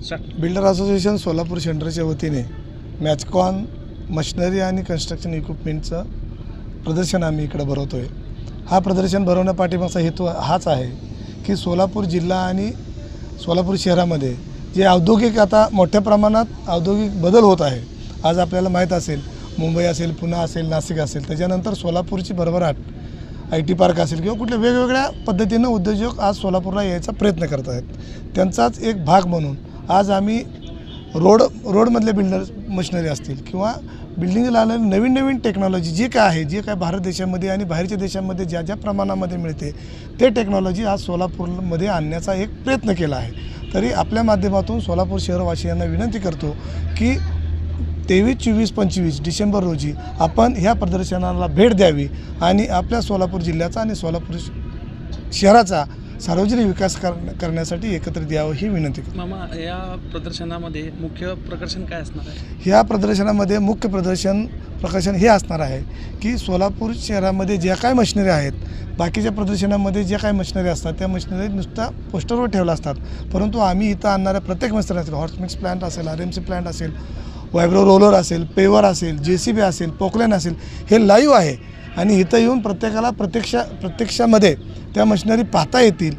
Builder association Solapur सेंटरच्या वतीने मॅचकॉन machinery आणि कन्स्ट्रक्शन इक्विपमेंटचं प्रदर्शन आम्ही इकडं भरवतो आहे हा प्रदर्शन भरवण्या भरवण्यापाठीमागचा हेतू हाच आहे की सोलापूर जिल्हा आणि सोलापूर शहरामध्ये जे औद्योगिक आता मोठ्या प्रमाणात औद्योगिक बदल होत आहे आज आपल्याला माहीत असेल मुंबई असेल पुणे असेल नाशिक असेल त्याच्यानंतर सोलापूरची भरभराट आय टी पार्क असेल किंवा कुठल्या वेगवेगळ्या पद्धतीनं उद्योजक आज सोलापूरला यायचा प्रयत्न करत आहेत. त्यांचाच एक भाग म्हणून आज आम्ही रोड रोडमधले बिल्डर मशिनरी असतील किंवा बिल्डिंगला आलेली नवीन नवीन टेक्नॉलॉजी जे काय आहे जे काय भारत देशामध्ये आणि बाहेरच्या देशामध्ये ज्या ज्या प्रमाणामध्ये मिळते ते टेक्नॉलॉजी आज सोलापूरमध्ये आणण्याचा एक प्रयत्न केला आहे. तरी आपल्या माध्यमातून सोलापूर शहरवासियांना विनंती करतो की तेवीस चोवीस पंचवीस डिसेंबर रोजी आपण ह्या प्रदर्शनाला भेट द्यावी आणि आपल्या सोलापूर जिल्ह्याचा आणि सोलापूर शहराचा सार्वजनिक विकास कर करण्यासाठी एकत्रित यावं ही विनंती करतो. मामा या प्रदर्शनामध्ये मुख्य प्रकर्षण काय असणार आहे? ह्या प्रदर्शनामध्ये मुख्य प्रदर्शन प्रकाशन हे असणार आहे की सोलापूर शहरामध्ये ज्या काय मशिनरी आहेत बाकीच्या प्रदर्शनामध्ये ज्या काही मशिनरी असतात त्या मशिनरी नुसत्या पोस्टरवर ठेवल्या असतात. परंतु आम्ही इथं आणणाऱ्या प्रत्येक मशिनरी असेल हॉर्स मिक्स प्लांट असेल आर एम सी प्लांट असेल वायब्रो रोलर असेल पेवर असेल जे सी बी असेल पोकलेन असेल हे लाईव्ह आहे. आणि इथं येऊन प्रत्येकाला प्रत्यक्ष प्रत्यक्षामध्ये त्या मशिनरी पाहता येतील.